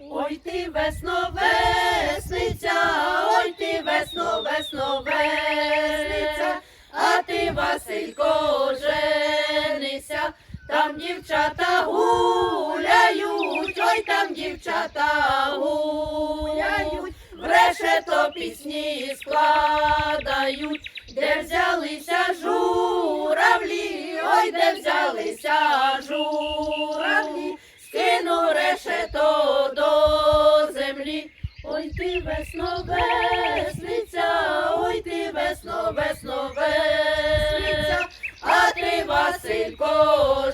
Ой ти весно весниця, ой ти весно, весно весниця, а ти, Василько, женися, там дівчата гуляють, ой там дівчата гуляють, в решето пісні складають, де взялися журавлі, ой, де взялися журавлі, Ой ти весно весниця, ой ти весно, весно весниця, а ти, Василько,